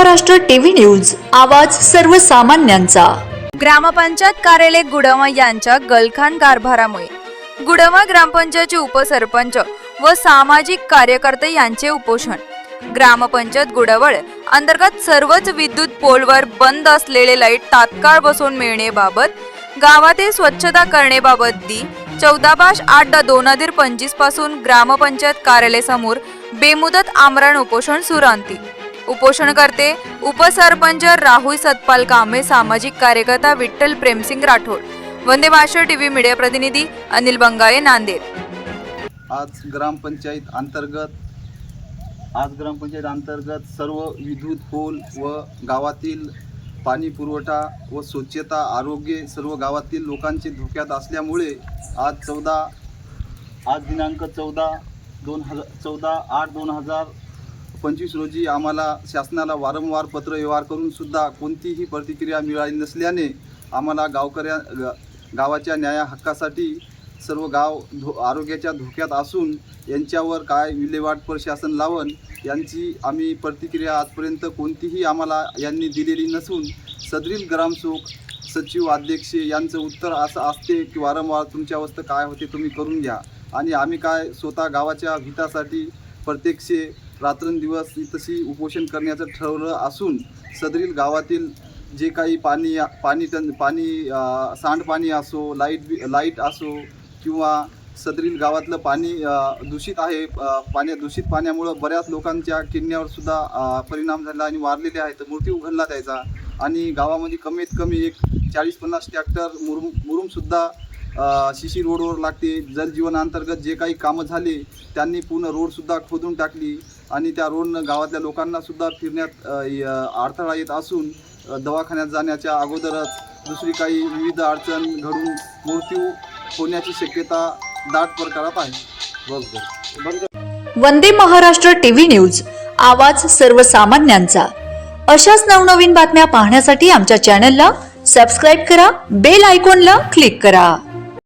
Maharashtra TV news आवाज सर्वसामान्यांचा. ग्रामपंचायत कार्यालय गुडमा यांच्या गलखान कारभारामुळे. गुडमा ग्रामपंचायतचे उपसरपंच व सामाजिक कार्यकर्ते यांचे उपोषण. ग्रामपंचायत गुडवळ अंतर्गत सर्वच विद्युत पोलवर बंद असलेले लाइट तात्काळ बसवून मिळण्याबाबत गावातील स्वच्छता करण्याबाबत दी चौदा बाश आठ दोन हजार पंचवीसपासून ग्रामपंचायत कार्यालयासमोर बेमुदत आमरण उपोषण सुरू आणतील उपोषण करते उपसरपंच राहुल सतपाल कांबळे सामाजिक कार्यकर्ता विठ्ठल प्रेमसिंग राठोड. वंदे महाराष्ट्र टीव्ही मीडिया प्रतिनिधी अनिल बंगाळे नांदेड. आज ग्रामपंचायत अंतर्गत आज ग्रामपंचायत अंतर्गत सर्व विद्युत पोल व गावातील पाणी पुरवठा व स्वच्छता आरोग्य सर्व गावातील लोकांचे धोक्यात असल्यामुळे आज चौदा आज दिनांक चौदा दोन हजार चौदा आठ दोन हजार पंचवीस रोजी आम्हाला शासनाला वारंवार पत्र व्यवहार करून सुद्धा कोणतीही प्रतिक्रिया मिळाली नसल्याने आम्हाला गावकऱ्या गावाच्या न्याया हक्कासाठी सर्व गाव धो आरोग्याच्या धोक्यात असून यांच्यावर काय विल्हेवाट प्रशासन लावण यांची आम्ही प्रतिक्रिया आजपर्यंत कोणतीही आम्हाला यांनी दिलेली नसून सदरील ग्रामसेवक सचिव अध्यक्ष यांचं उत्तर असं असते की वारंवार तुमच्या अवस्था काय होते तुम्ही करून घ्या. आणि आम्ही काय स्वतः गावाच्या हितासाठी प्रत्यक्ष रात्रंदिवस तशी उपोषण करण्याचं ठरवलं असून सदरील गावातील जे काही पाणी पाणी टन पाणी सांडपाणी असो लाइट बी- लाइट असो किंवा सदरील गावातलं पाणी दूषित आहे पाण्या दूषित पाण्यामुळं बऱ्याच लोकांच्या किडण्यावर सुद्धा परिणाम झाला आणि वारलेले आहेत. मूर्ती उघडला त्याचा आणि गावामध्ये कमीत कमी एक चाळीस पन्नास ट्रॅक्टर मुरुम मुरुमसुद्धा शिशी रोडवर लागते. जलजीवन अंतर्गत जे काही कामं झाले त्यांनी पूर्ण रोडसुद्धा खोदून टाकली. आणि त्या रोडनं गावातल्या लोकांना सुद्धा फिरण्यात य- अडथळा येत असून दवाखान्यात जाण्याच्या अगोदरच दुसरी काही विविध अडचण घडून मृत्यू होण्याची शक्यता दाट प्रकारात आहे. बरोबर वंदे महाराष्ट्र टीव्ही न्यूज आवाज सर्वसामान्यांचा. अशाच नवनवीन बातम्या पाहण्यासाठी आमच्या चॅनलला सबस्क्राईब करा बेल आयकॉनला क्लिक करा.